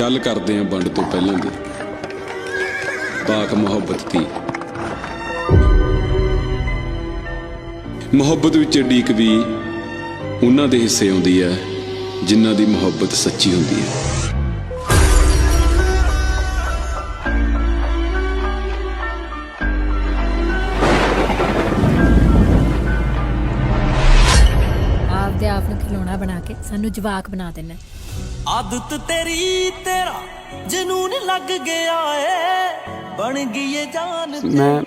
ਗੱਲ ਕਰਦੇ ਹਾਂ ਵੰਡ ਤੋਂ ਪਹਿਲਾਂ ਦੀ। ਪਾਕ ਮੁਹੱਬਤ ਦੀ। ਮੁਹੱਬਤ ਵਿੱਚ ਡੀਕ ਵੀ ਉਹਨਾਂ ਦੇ ਹਿੱਸੇ ਆਉਂਦੀ ਹੈ, ਜਿਨ੍ਹਾਂ ਦੀ ਮੁਹੱਬਤ ਸੱਚੀ ਹੁੰਦੀ ਹੈ। ਆਪਦੇ ਆਪ ਨੂੰ ਖਿਲੌਣਾ ਬਣਾ ਕੇ ਸਾਨੂੰ ਜਵਾਕ ਬਣਾ ਦੇਣਾ। ਆਦਤ ਤੇਰੀ ਤੇਰਾ ਜਨੂਨ ਲੱਗ ਗਿਆ ਏ। ਬਣ ਗਈ ਏ ਜਾਨ ਤੇ। ਮੈਂ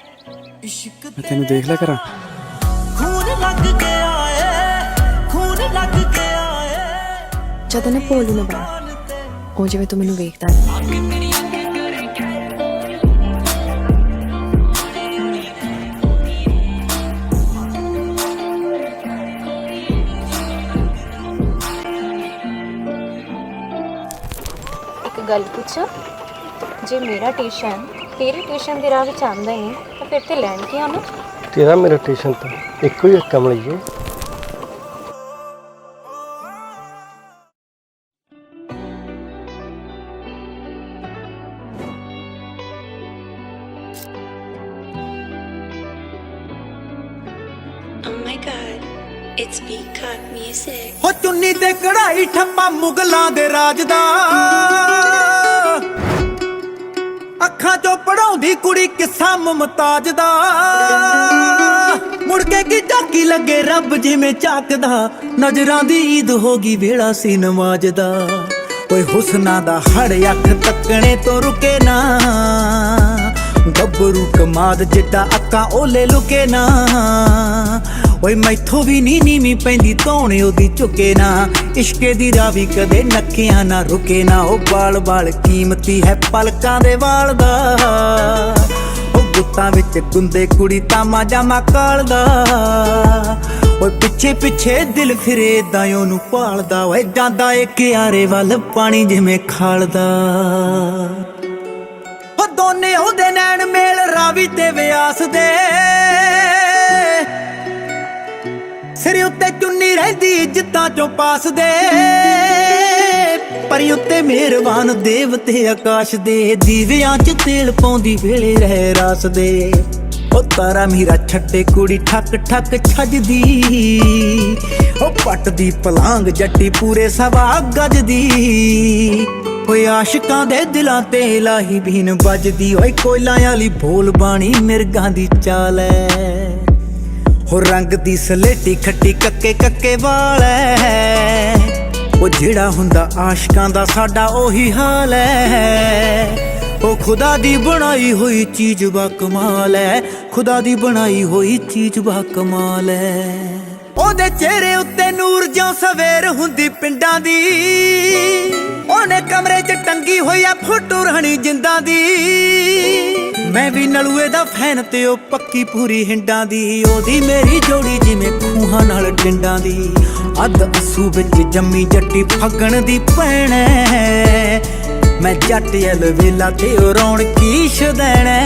ਇਸ਼ਕ ਮੈਂ ਤੈਨੂੰ ਦੇਖ ਲਿਆ ਕਰਾਂ। ਖੂਨ ਲੱਗ ਗਿਆ ਏ। ਖੂਨ ਲੱਗ ਗਿਆ ਏ। ਜਦ ਨਾ ਭੋਲੂ ਨਾ ਬਣਾ ਤੇ। ਉਹ ਜਿਵੇਂ ਤੂੰ ਮੈਨੂੰ ਵੇਖਦਾ ਹੈ ਗੱਲ ਪੁੱਛਾਂ? ਜੇ ਮੇਰਾ ਟਿਊਸ਼ਨ ਤੇਰੇ ਟਿਊਸ਼ਨ ਦੇ ਰਾਹ ਵਿੱਚ ਆਉਂਦਾ ਹੀ ਨਹੀਂ ਤਾਂ ਫਿਰ ਤੇ ਲੈਣ ਕੀ ਆਉਣਾ ਤੇਰਾ ਮੇਰਾ ਟਿਊਸ਼ਨ ਤਾਂ ਇੱਕੋ ਹੀ ਹੈ ਕਮਲੀਏ Oh my god, it's Peacock Music. ਹੋ ਚੁੰਨੀ ਤੇ ਕਢਾਈ ਠੱਪਾ ਮੁਗਲਾਂ ਦੇ ਰਾਜ ਦਾ। ਅੱਖਾਂ ਚੋਂ ਪੜਾਉਂਦੀ ਕੁੜੀ ਕਿੱਸਾ ਮੁਮਤਾਜ ਦਾ। ਮੁੜ ਕੇ ਕੀ ਝਾਕੀ ਲੱਗੇ ਰੱਬ ਜਿਵੇਂ ਝਾਕਦਾ ਨਜ਼ਰਾਂ ਦੀ ਈਦ ਹੋ ਗਈ ਵੇਲਾ ਸੀ ਨਮਾਜ਼ ਦਾ। ਓਏ ਹੁਸਨਾ ਦਾ ਹੜ ਅੱਖ ਤੱਕਣੇ ਤੋਂ ਰੁਕੇ ਨਾ। ਗੱਭਰੂ ਕਮਾਦ ਜਿੱਡਾ ਅੱਖਾਂ ਓਲੇ ਲੁਕੇ ਨਾ। ਓਏ ਮੈਥੋਂ ਵੀ ਨੀ ਨੀਵੀਂ ਪੈਂਦੀ, ਧੌਣੇ ਉਹਦੀ ਝੁਕੇ ਨਾ। ਇਸ਼ਕੇ ਦੀ ਰਾਵੀ ਕਦੇ ਨੱਕਿਆਂ ਨਾ, ਰੁਕੇ ਨਾ। ਉਹ ਬਾਲ ਬਾਲ ਕੀਮਤੀ ਹੈ ਪਲਕਾਂ ਦੇ ਵਾਲ ਦਾ। ਉਹ ਗੁੱਤਾਂ ਵਿੱਚ ਗੁੰਦੇ ਕੁੜੀ ਤਾਮਾ ਜਾਮਾ ਕਾਲਦਾ। ਓਏ ਪਿੱਛੇ ਪਿੱਛੇ ਦਿਲ ਫਿਰੇ ਦਾ ਉਹਨੂੰ ਪਾਲਦਾ ਓਏ ਜਾਂਦਾ ਏ ਕਿਆਰੇ ਵੱਲ ਪਾਣੀ ਜਿਵੇਂ ਖਾਲਦਾ। ਉਹ ਦੋਨੇ ਉਹਦੇ ਨੈਣ ਮੇਲ ਰਾਵੀ ਤੇ ਵਿਆਸ ਦੇ। ਸਿਰ ਉੱਤੇ ਚੁੰਨੀ ਰਹਿੰਦੀ, ਇੱਜ਼ਤਾਂ ਚੋਂ ਪਾਸ ਦੇ। ਪਰੀ ਉੱਤੇ ਮਿਹਰਬਾਨ ਦੇਵਤੇ ਆਕਾਸ਼ ਦੇ। ਦੀਵਿਆਂ 'ਚ ਤੇਲ ਪਾਉਂਦੀ ਵੇਲੇ ਰਹਿ ਰਾਸ ਦੇ। ਉਹ ਤਾਰਾ ਮੀਰਾ ਛੱਟੇ ਕੁੜੀ ਠੱਕ ਠੱਕ ਛੱਜਦੀ। ਉਹ ਪੱਟ ਦੀ ਪਲਾਂਗ, ਜੱਟੀ ਪੂਰੇ ਸਵਾ ਗੱਜਦੀ। ਓਏ ਆਸ਼ਿਕਾਂ ਦੇ ਦਿਲਾਂ ਤੇ ਲਾਹੀ ਬੀਨ ਵੱਜਦੀ। ਓਏ ਕੋਇਲਾਂ ਵਾਲੀ ਬੋਲ ਬਾਣੀ ਮਿਰਗਾਂ ਦੀ ਚਾਲ ਐ। ਹੋ ਰੰਗ ਦੀ ਸਲੇਟੀ ਖੱਟੀ ਕੱਕੇ ਕੱਕੇ ਵਾਲ ਉਹ ਜਿਹੜਾ ਹੁੰਦਾ ਆਸ਼ਕਾਂ ਦਾ ਸਾਡਾ ਉਹੀ ਹਾਲ ਐ। ਉਹ ਖੁਦਾ ਦੀ ਬਣਾਈ ਹੋਈ ਚੀਜ਼ ਬਾ ਕਮਾਲ ਹੈ ਖੁਦਾ ਦੀ ਬਣਾਈ ਹੋਈ ਚੀਜ਼ ਬਾ ਕਮਾਲ ਹੈ ਉਹਦੇ ਚਿਹਰੇ ਉੱਤੇ ਨੂਰ ਜਿਉਂ ਸਵੇਰ ਹੁੰਦੀ ਪਿੰਡਾਂ ਦੀ। ਉਹਨੇ ਕਮਰੇ 'ਚ ਟੰਗੀ ਹੋਈ ਆ ਫੋਟੋ ਰਾਣੀ ਜਿੰਦਾਂ ਦੀ। ਮੈਂ ਵੀ ਨਲੂਏ ਦਾ ਫੈਨ ਤੇ ਉਹ ਪੱਕੀ ਪੂਰੀ ਹਿੰਡਾਂ ਦੀ। ਉਹਦੀ ਮੇਰੀ ਜੋੜੀ ਜਿਵੇਂ ਖੂਹਾਂ ਨਾਲ ਡਿੰਡਾਂ ਦੀ। ਅੱਧ ਅਸੂ ਵਿੱਚ ਜੰਮੀ ਜੱਟੀ ਫੱਗਣ ਦੀ ਭੈਣ ਮੈਂ ਜੱਟ ਅਲਵੇਲਾ ਤੇ ਉਹ ਰੌਣਕੀ ਸ਼ਦੈਣਾ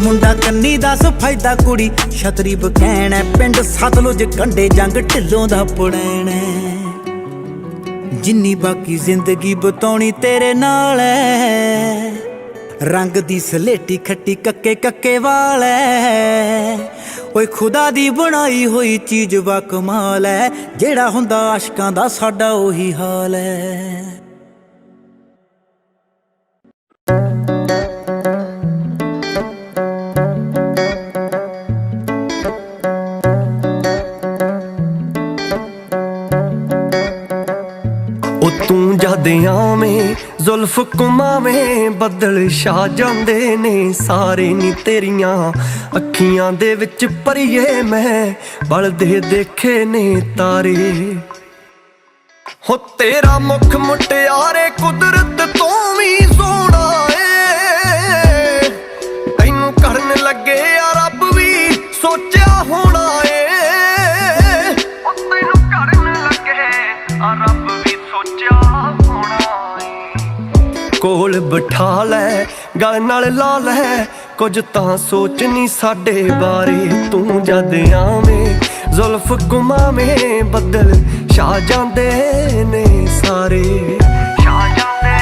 ਮੁੰਡਾ ਕੰਨੀ ਦਾ ਸਫਾਇਦਾ ਕੁੜੀ ਛਤਰੀ ਬਕੈਣ ਐ। ਪਿੰਡ ਸਤਲੁਜ ਕੰਡੇ ਜੰਗ ਢਿੱਲੋਂ ਦਾ ਪੁੜੈਣ ਜਿੰਨੀ ਬਾਕੀ ਜ਼ਿੰਦਗੀ ਬਤਾਉਣੀ ਤੇਰੇ ਨਾਲ ਐ। ਰੰਗ ਦੀ ਸਲੇਟੀ ਖੱਟੀ ਕੱਕੇ ਕੱਕੇ ਵਾਲੇ। ਓਏ ਖੁਦਾ ਦੀ ਬਣਾਈ ਹੋਈ ਚੀਜ਼ ਵਾ ਕਮਾਲ ਐ, ਜਿਹੜਾ ਹੁੰਦਾ ਆਸ਼ਕਾਂ ਦਾ ਸਾਡਾ ਉਹੀ ਹਾਲ ਐ। ਉਹ ਤੂੰ ਜਦ ਆਵੇਂ ਜ਼ੁਲਫ ਕੁਮਾਵੇਂ ਬੱਦਲ ਛਾ ਜਾਂਦੇ ਨੇ, ਸਾਰੇ ਨੀ ਤੇਰੀਆਂ ਅੱਖੀਆਂ ਦੇ ਵਿੱਚ ਪਰੀਏ ਮੈਂ, ਬਲਦੇ ਦੇਖੇ ਨੇ ਤਾਰੇ। ਹੋ ਤੇਰਾ ਮੁਖ ਮੁਟਿਆਰੇ ਕੁਦਰਤ ਤੋਂ ਵੀ ਸੋਹਣਾ ਕੋਲ ਬਿਠਾ ਲੈ ਗਲ ਨਾਲ ਲਾ ਲੈ। ਕੁਝ ਤਾਂ ਸੋਚ ਨਹੀਂ ਸਾਡੇ ਬਾਰੇ, ਤੂੰ ਜਦ ਆਵੇਂ, ਜ਼ੁਲਫ ਗੁਮਾਵੇਂ ਬੱਦਲ ਛਾ ਜਾਂਦੇ ਨੇ ਸਾਰੇ। ਛਾ ਜਾਂਦੇ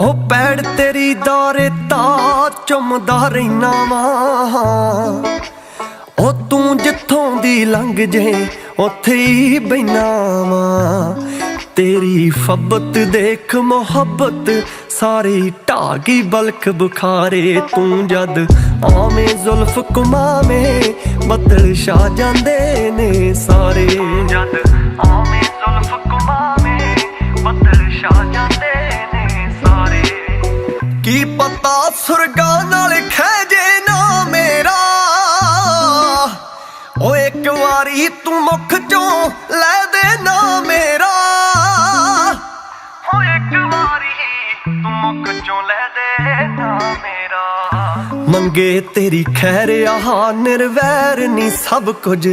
ਉਹ ਪੈੜ ਤੇਰੀ ਦਾਰੇ ਤਾਂ ਚੁੰਮਦਾ ਰਹਿਣਾ ਵਾਂ। ਉਹ ਤੂੰ ਜਿੱਥੋਂ ਦੀ ਲੰਘ ਜੇ, ਉੱਥੇ ਹੀ ਬੈਨਾ ਵਾਂ। ਤੇਰੀ ਫੱਬਤ ਦੇਖ ਮੁਹੱਬਤ, ਸਾਰੀ ਢਾਗੀ ਬਲਖ ਬੁਖਾਰੇ। ਤੂੰ ਜਦ ਆਵੇਂ ਜ਼ੁਲਫ ਕੁਮਾਵੇਂ ਬਦਲ ਛਾ ਜਾਂਦੇ ਨੇ ਵਾਰੀ ਤੂੰ ਮੁਖ ਚੋਂ ਲੈ ਦੇ ਨਾ ਮੇਰਾ। ਓ ਇੱਕ ਵਾਰੀ ਤੂੰ ਮੁਖ ਚੋਂ ਲੈ ਦੇ ਨਾ ਮੇਰਾ। ਮੰਗੇ ਤੇਰੀ ਖੈਰ ਆਹ ਨਿਰਵੈਰ ਨਹੀਂ ਸਭ ਕੁਝ।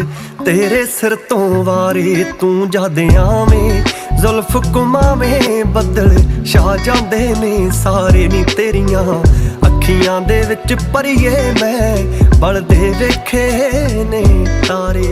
ਤੇਰੇ ਸਿਰ ਤੋਂ ਵਾਰੇ ਤੂੰ ਜਦ ਆਵੇਂ ਜ਼ੁਲਫ ਕੁਮਾਵੇਂ ਬੱਦਲ ਛਾ ਜਾਂਦੇ ਨੇ ਸਾਰੇ ਨੀ ਤੇਰੀਆਂ। ਅੱਖੀਆਂ ਦੇ ਵਿੱਚ ਪਰੀਏ ਮੈਂ ਬਲਦੇ ਵੇਖੇ ਨੇ ਤਾਰੇ।